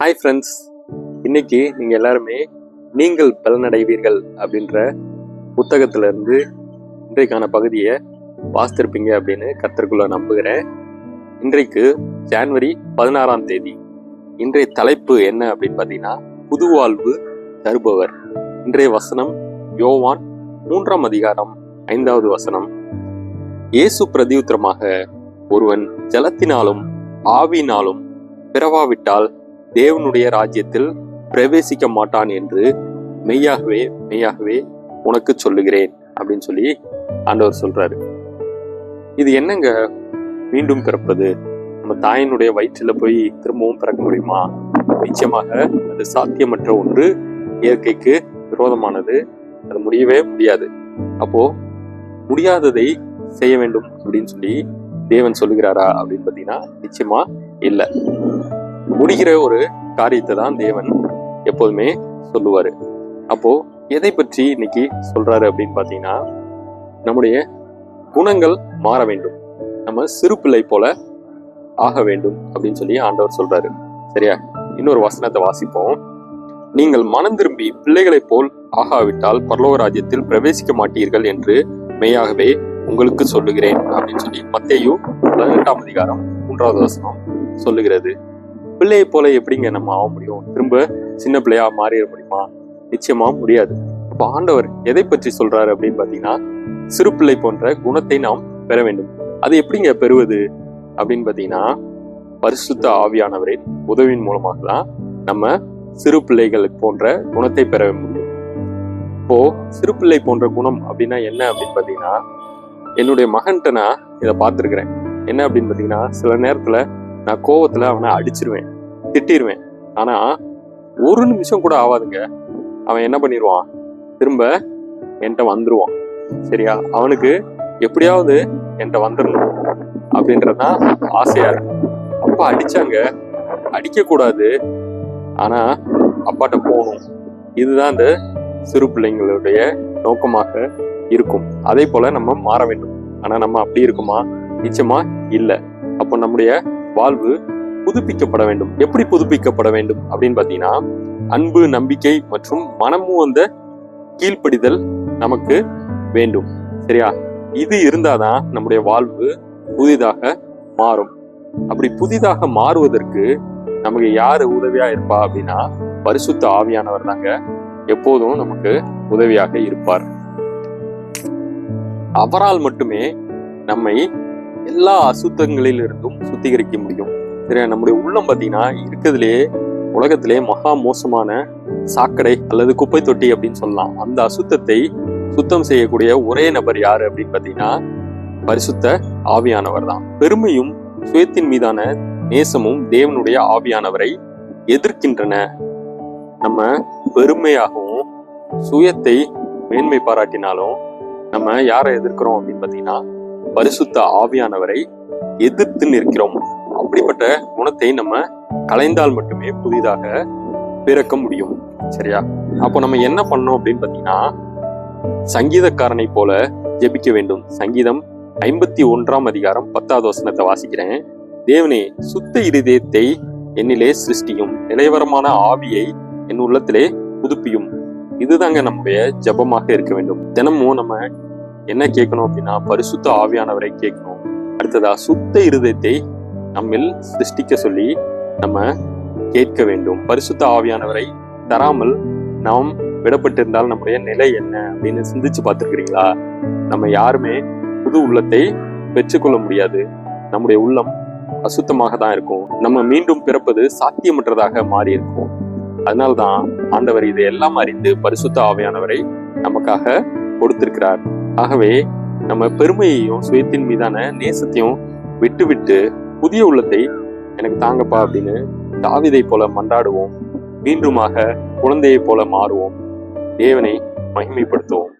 Hi friends இன்னைக்கு நீங்கள் எல்லாருமே நீங்கள் பலனடைவீர்கள் அப்படின்ற புத்தகத்திலிருந்து இன்றைக்கான பகுதியை வாசித்திருப்பீங்க அப்படின்னு கத்தருக்குள்ள நம்புகிறேன். இன்றைக்கு ஜான்வரி பதினாறாம் தேதி. இன்றைய தலைப்பு என்ன அப்படின்னு பார்த்தீங்கன்னா புது வாழ்வு தருபவர். இன்றைய வசனம் யோவான் மூன்றாம் அதிகாரம் ஐந்தாவது வசனம். இயேசு பிரதியுத்திரமாக ஒருவன் ஜலத்தினாலும் ஆவினாலும் பிறவாவிட்டால் தேவனுடைய ராஜ்யத்தில் பிரவேசிக்க மாட்டான் என்று மெய்யாகவே மெய்யாகவே உனக்கு சொல்லுகிறேன் அப்படின்னு சொல்லி ஆண்டவர் சொல்றாரு. இது என்னங்க மீண்டும் பிறப்பது? நம்ம தாயினுடைய வயிற்றில் போய் திரும்பவும் பிறக்க முடியுமா? நிச்சயமாக அது சாத்தியமற்ற ஒன்று. இயற்கைக்கு விரோதமானது. அது முடியவே முடியாது. அப்போ முடியாததை செய்ய வேண்டும் அப்படின்னு சொல்லி தேவன் சொல்லுகிறாரா அப்படின்னு பார்த்தீங்கன்னா நிச்சயமா இல்லை. முடிகிற ஒரு காரியத்தை தான் தேவன் எப்போதுமே சொல்லுவார். அப்போ எதை பற்றி இன்னைக்கு சொல்றாரு அப்படின்னு பார்த்தீங்கன்னா நம்முடைய குணங்கள் மாற வேண்டும். நம்ம சிறு பிள்ளை போல ஆக வேண்டும் அப்படின்னு சொல்லி ஆண்டவர் சொல்றாரு. சரியா? இன்னொரு வசனத்தை வாசிப்போம். நீங்கள் மனம் திரும்பி பிள்ளைகளைப் போல் ஆகாவிட்டால் பரலோக ராஜ்யத்தில் பிரவேசிக்க மாட்டீர்கள் என்று மெய்யாகவே உங்களுக்கு சொல்லுகிறேன் அப்படின்னு சொல்லி மத்தேயு பதினெட்டாம் அதிகாரம் மூன்றாவது வசனம் சொல்லுகிறது. பிள்ளையை போல எப்படிங்க நம்ம ஆக முடியும்? திரும்ப சின்ன பிள்ளையா மாறிட முடியுமா? நிச்சயமா முடியாது. அப்ப ஆண்டவர் எதை பற்றி சொல்றாரு அப்படின்னு பாத்தீங்கன்னா சிறு பிள்ளை போன்ற குணத்தை நாம் பெற வேண்டும். அது எப்படிங்க பெறுவது? அப்படின்னு பாத்தீங்கன்னா பரிசுத்த ஆவியானவரின் உதவியின் மூலமாக தான் நம்ம சிறு பிள்ளைகள் போன்ற குணத்தை பெற முடியும். இப்போ சிறு பிள்ளை போன்ற குணம் அப்படின்னா என்ன அப்படின்னு பாத்தீங்கன்னா என்னுடைய மகன்கிட்ட நான் இதை பார்த்துருக்குறேன். என்ன அப்படின்னு பாத்தீங்கன்னா சில நேரத்துல நான் கோவத்துல அவனை அடிச்சிருவேன் திட்டிருவேன். ஆனா ஒரு நிமிஷம் கூட ஆகாதுங்க அவன் என்ன பண்ணிடுவான் திரும்ப என்கிட்ட வந்துருவான். சரியா? அவனுக்கு எப்படியாவது என்கிட்ட வந்துடணும் அப்படின்றதுதான் ஆசையா இருக்கு. அப்பா அடிச்சாங்க. அடிக்கக்கூடாது. ஆனால் ஆனா அப்பாட்ட போகணும். இதுதான் இந்த சிறு பிள்ளைங்களுடைய நோக்கமாக இருக்கும். அதே போல நம்ம மாற வேண்டும். ஆனா நம்ம அப்படி இருக்குமா? நிச்சயமா இல்லை. அப்போ நம்முடைய வாழ்வு புதுப்பிக்கப்பட வேண்டும். எப்படி புதுப்பிக்கப்பட வேண்டும் அப்படின்னு பார்த்தீங்கன்னா அன்பு நம்பிக்கை மற்றும் மனமும் வந்த கீழ்ப்படிதல் நமக்கு வேண்டும். சரியா? இது இருந்தாதான் நம்முடைய வாழ்வு புதிதாக மாறும். அப்படி புதிதாக மாறுவதற்கு நமக்கு யாரு உதவியா இருப்பா அப்படின்னா பரிசுத்த ஆவியானவர் தாங்க எப்போதும் நமக்கு உதவியாக இருப்பார். அவரால் மட்டுமே நம்மை எல்லா அசுத்தங்களிலிருந்தும் சுத்திகரிக்க முடியும். சரியா நம்முடைய உள்ளம் பார்த்தீங்கன்னா இருக்கிறதுலே உலகத்திலே மகா மோசமான சாக்கடை அல்லது குப்பை தொட்டி அப்படின்னு சொல்லலாம். அந்த அசுத்தத்தை சுத்தம் செய்யக்கூடிய ஒரே நபர் யாரு அப்படின்னு பார்த்தீங்கன்னா பரிசுத்த ஆவியானவர் தான். பெருமையும் சுயத்தின் மீதான நேசமும் தேவனுடைய ஆவியானவரை எதிர்க்கின்றன. நம்ம பெருமையாகவும் சுயத்தை மேன்மை பாராட்டினாலும் நம்ம யாரை எதிர்க்கிறோம் அப்படின்னு பார்த்தீங்கன்னா பரிசுத்த ஆவியானவரை எதிர்த்து நிற்கிறோம். அப்படிப்பட்ட குணத்தை நம்ம கலைந்தால் மட்டுமே புதிதாக பிறக்க முடியும். சரியா? அப்போ நம்ம என்ன பண்ணோம் அப்படின்னு பார்த்தீங்கன்னா சங்கீதக்காரனை போல ஜெபிக்க வேண்டும். சங்கீதம் ஐம்பத்தி ஒன்றாம் அதிகாரம் பத்தாவது வசனத்தை வாசிக்கிறேன். தேவனே சுத்த இருதயத்தை என்னிலே சிருஷ்டியும் நிலைவரமான ஆவியை என் உள்ளத்திலே புதுப்பியும். இதுதாங்க நம்முடைய ஜபமாக இருக்க வேண்டும். தினமும் நம்ம என்ன கேட்கணும் அப்படின்னா பரிசுத்த ஆவியானவரை கேட்கணும். அடுத்ததா சுத்த இருதயத்தை நம்மில் சிருஷ்டிக்க சொல்லி நம்ம கேட்க வேண்டும். பரிசுத்த ஆவியானவரை தராமல் நாம் விடப்பட்டிருந்தால் நம்முடைய நிலை என்ன அப்படின்னு சிந்திச்சு பார்த்துருக்கிறீங்களா? நம்ம யாருமே புது உள்ளத்தை பெற்றுக்கொள்ள முடியாது. நம்முடைய உள்ளம் அசுத்தமாக தான் இருக்கும். நம்ம மீண்டும் பிறப்பது சாத்தியமற்றதாக மாறி இருக்கும். அதனால்தான் ஆண்டவர் இதை எல்லாம் அறிந்து பரிசுத்த ஆவியானவரை நமக்காக கொடுத்திருக்கிறார். ஆகவே நம்ம பெருமையையும் சுயத்தின் மீதான நேசத்தையும் விட்டு விட்டு புதிய உள்ளத்தை எனக்கு தாங்கப்பா அப்படின்னு தாவிதை போல மன்றாடுவோம். மீண்டுமாக குழந்தையை போல மாறுவோம். தேவனை மகிமைப்படுத்துவோம்.